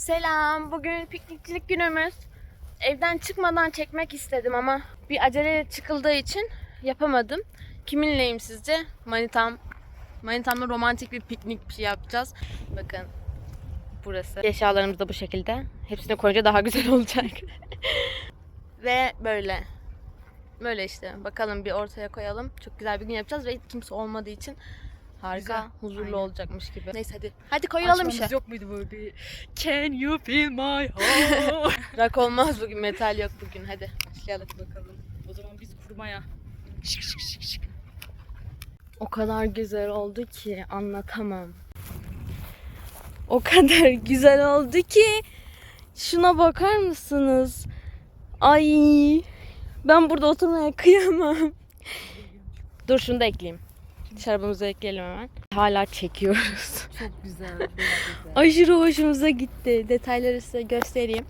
Selam. Bugün piknikçilik günümüz. Evden çıkmadan çekmek istedim ama bir acele çıkıldığı için yapamadım. Kiminleyim sizce? Manitam. Manitamla romantik bir piknik bir şey yapacağız. Bakın burası. Eşyalarımız da bu şekilde. Hepsini koyunca daha güzel olacak. ve böyle. Böyle işte. Bakalım bir ortaya koyalım. Çok güzel bir gün yapacağız ve kimse olmadığı için harika, Güzel. huzurlu Aynen. olacakmış gibi. Neyse hadi. Hadi koyalım işe. Yok muydu böyle bir Can you feel my heart? Rock olmaz bugün, metal yok bugün. Hadi başlayalım. Bakalım. O zaman biz kurmaya. Şık şık şık şık. O kadar güzel oldu ki anlatamam. O kadar güzel oldu ki şuna bakar mısınız? Ay ben burada oturmaya kıyamam. Dur şunu da ekleyeyim. Şarabımızı ekleyelim hemen. Hala çekiyoruz. Çok güzel. Çok güzel. Aşırı hoşumuza gitti. Detayları size göstereyim.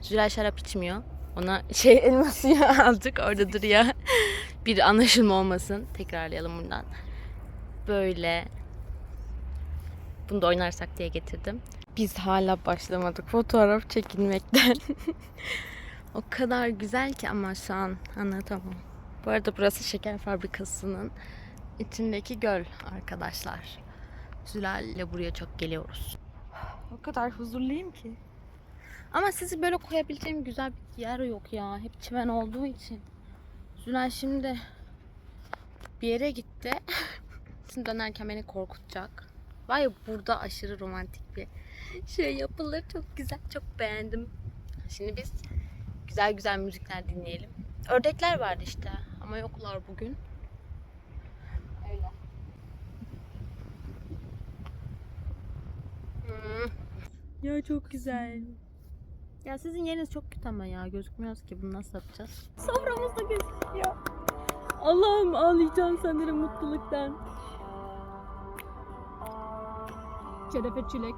Zülal şarap içmiyor. Ona şey elma suyu aldık orada duruyor. Bir anlaşılma olmasın. Tekrarlayalım buradan. Böyle. Bunu da oynarsak diye getirdim. Biz hala başlamadık fotoğraf çekinmekten. o kadar güzel ki ama şu an anlatamam. Bu arada burası şeker fabrikasının içindeki göl arkadaşlar. Zülal'le buraya çok geliyoruz. O kadar huzurluyum ki. Ama sizi böyle koyabileceğim güzel bir yer yok ya. Hep çimen olduğu için. Zülal şimdi bir yere gitti. Şimdi dönerken beni korkutacak. Var ya burada aşırı romantik bir şey yapılır. Çok güzel. Çok beğendim. Şimdi biz güzel güzel müzikler dinleyelim. Ördekler vardı işte. Ama yoklar bugün. Öyle. Ya çok güzel. Ya sizin yeriniz çok kötü ama ya gözükmüyoruz ki bunu nasıl yapacağız? Soframız da gözüküyor. Allah'ım ağlayacağım sanırım mutluluktan. Şerefe çilek.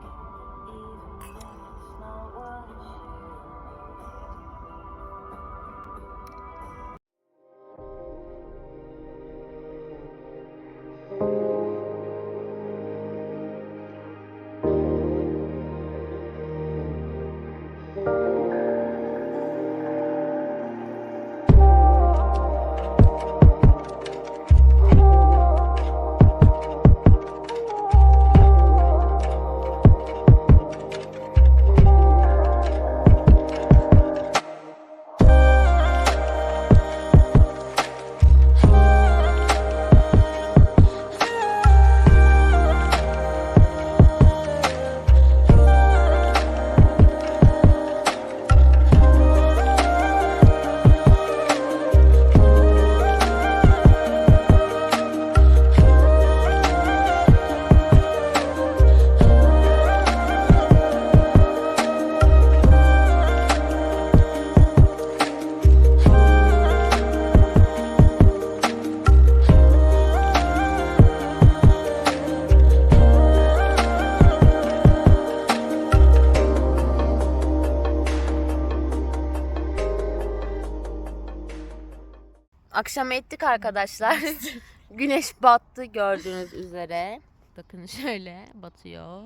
Akşam ettik arkadaşlar. Güneş battı gördüğünüz üzere. Bakın şöyle batıyor.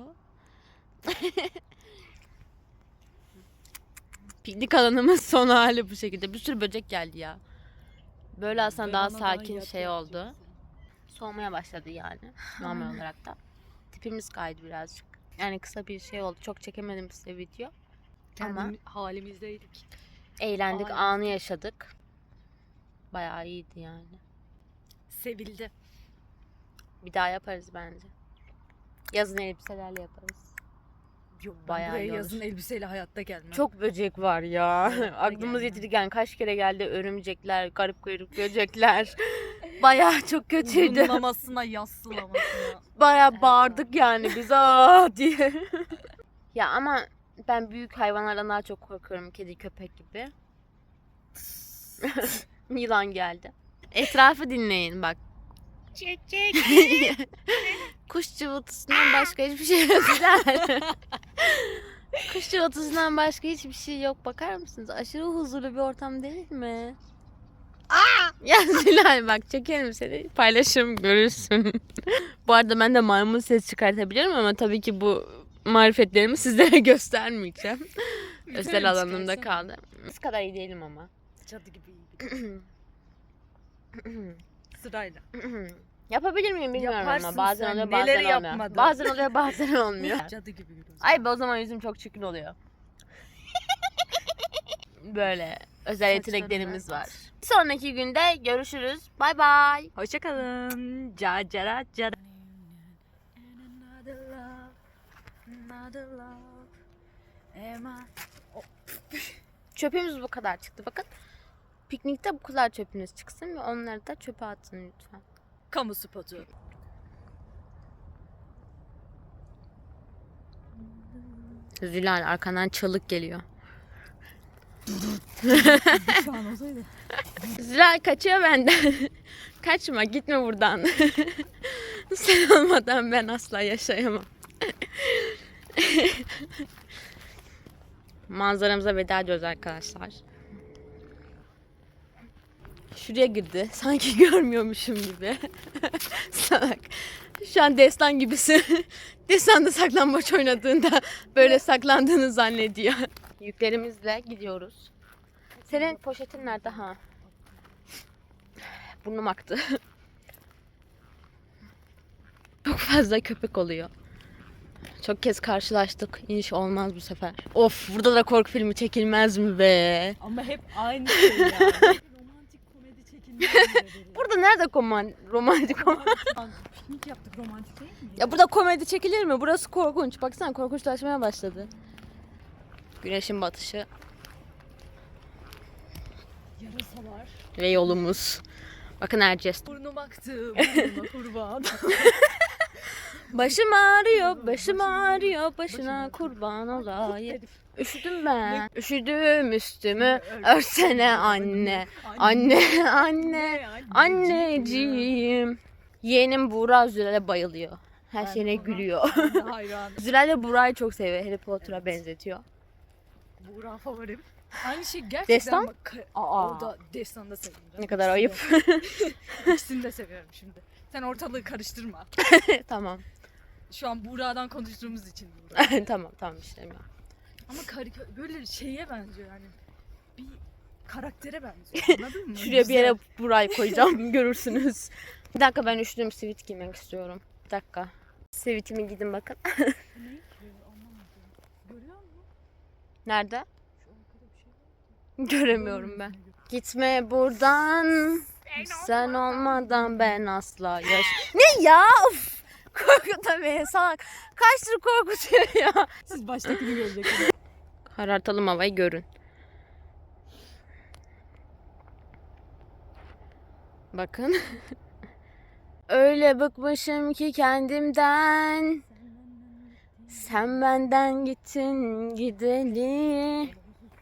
Piknik alanımız son hali bu şekilde. Bir sürü böcek geldi ya. Böyle aslında daha sakin şey oldu. Soğumaya başladı yani. Normal olarak da. Tipimiz kaydı birazcık. Yani kısa bir şey oldu. Çok çekemedim size video. Ama- halimizdeydik. Eğlendik, anı yaşadık. Bayağı iyiydi yani. Sevildi. Bir daha yaparız bence. Yazın elbiselerle yaparız. Yok ben Bayağı iyi buraya olur. yazın elbiseyle hayatta gelmem. Çok böcek var ya. Aklımız gelmem. yetirdik yani kaç kere geldi örümcekler, garip garip böcekler. Bayağı çok kötüydü. Uzunlamasına yassılamasına. Bayağı bağırdık yani biz aa diye. ya ama ben büyük hayvanlardan daha çok korkuyorum. Kedi, köpek gibi. Yılan geldi. Etrafı dinleyin bak. çek çek. Kuş cıvıltısından başka hiçbir şey yok. Kuş cıvıltısından başka hiçbir şey yok. Bakar mısınız? Aşırı huzurlu bir ortam değil mi? Ya Zülal bak çekerim seni paylaşırım görürsün. bu arada ben de maymun ses çıkartabilirim ama tabii ki bu marifetlerimi sizlere göstermeyeceğim. Özel alanımda kaldı. Biz kadar iyi değilim ama. Cadı gibi iyi. Sırayla. Yapabilir miyim bilmiyorum Yaparsın ama bazen sen, oluyor bazen neleri olmuyor. yapmadın? Bazen oluyor bazen olmuyor. Cadı gibi. Ay be o zaman yüzüm çok çirkin oluyor. Böyle özel yeteneklerimiz var. Bir sonraki günde görüşürüz. Bay bay. Hoşçakalın. Cara cara. Çöpümüz bu kadar çıktı. Bakın piknikte bu kadar çöpünüz çıksın ve onları da çöpe atın lütfen. Kamu spotu. Zülal arkandan çalık geliyor. Şu an olsaydı. Zülal kaçıyor benden. Kaçma gitme buradan. Sen olmadan ben asla yaşayamam. Manzaramıza veda ediyoruz arkadaşlar. Şuraya girdi. Sanki görmüyormuşum gibi. Salak. Şu an destan gibisin. Destanda saklambaç oynadığında böyle saklandığını zannediyor. Yüklerimizle gidiyoruz. Senin poşetin nerede ha? Burnum aktı. Çok fazla köpek oluyor. Çok kez karşılaştık. İniş olmaz bu sefer. Of burada da korku filmi çekilmez mi be? Ama hep aynı şey ya. romantik komedi çekilmez mi? Burada nerede koman romantik koman? Piknik yaptık romantik değil mi? Ya burada komedi çekilir mi? Burası korkunç. Baksana korkunçlaşmaya başladı. Güneşin batışı Yarasalar. ve yolumuz. Bakın Erciyes. Burnum aktı. Burnuma kurban. Başım ağrıyor, başım ağrıyor, başına kurban olayım. Üşüdüm ben. Üşüdüm üstümü, örsene anne. Anne, anne, anneciğim. Yeğenim Buğra Zülal'e bayılıyor. Her şeyine gülüyor. Hayran. Zülal de Buğra'yı çok seviyor. Harry Potter'a benzetiyor. Buğra favorim. Aynı şey gerçekten Destan? bak. Aa. O da Destan'ı da seviyorum. Ne kadar ayıp. İkisini de seviyorum şimdi. Sen ortalığı karıştırma. tamam. Şu an Buğra'dan konuştuğumuz için Buğra. tamam tamam işte. Ama karikö- böyle şeye benziyor yani. Bir karaktere benziyor. Anladın mı? Şuraya bir yere Buğra'yı koyacağım görürsünüz. Bir dakika ben üşüdüm sivit giymek istiyorum. Bir dakika. Sivitimi gidin bakın. Nerede? Göremiyorum ben. Gitme buradan. Sen olmadan ben asla yaş... ne ya? Of! Korkutan beni salak. Kaçtır korkutuyor ya. Siz baştakini göreceksiniz. Karartalım havayı görün. Bakın. Öyle bıkmışım ki kendimden. Sen benden gittin gideli.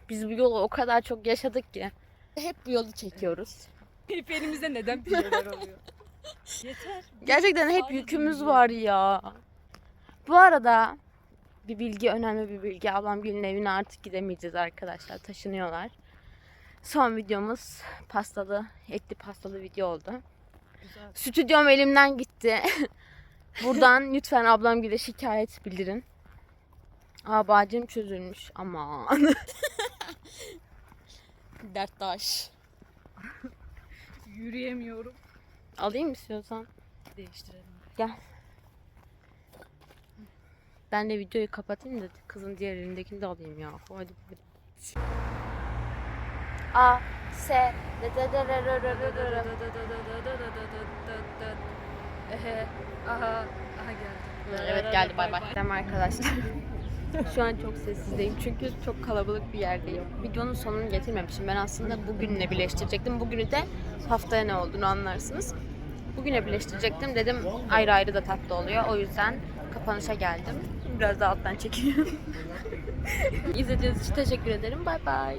Biz bu yolu o kadar çok yaşadık ki. Hep bu yolu çekiyoruz. Hep elimizde neden bir şeyler oluyor? Yeter. Gerçekten hep yükümüz var ya. Bu arada bir bilgi önemli bir bilgi. Ablam Gül'ün evine artık gidemeyeceğiz arkadaşlar. Taşınıyorlar. Son videomuz pastalı, etli pastalı video oldu. Güzel. Stüdyom elimden gitti. Buradan lütfen ablam Gül'e şikayet bildirin. Aa bağcım çözülmüş. Aman. Derttaş. Yürüyemiyorum. Alayım mı istiyorsan? Değiştirelim. Ben de videoyu kapatayım da kızın diğer elindekini de alayım ya. Hadi. A S. Aha. Aha geldi. Evet geldi bay bay. Tamam arkadaşlar. Şu an çok sessizdeyim çünkü çok kalabalık bir yerdeyim. Videonun sonunu getirmemişim. Ben aslında bugünle birleştirecektim. Bugünü de haftaya ne olduğunu anlarsınız. Bugüne birleştirecektim. Dedim ayrı ayrı da tatlı oluyor. O yüzden kapanışa geldim. Biraz da alttan çekiliyorum. İzlediğiniz için teşekkür ederim. Bay bay.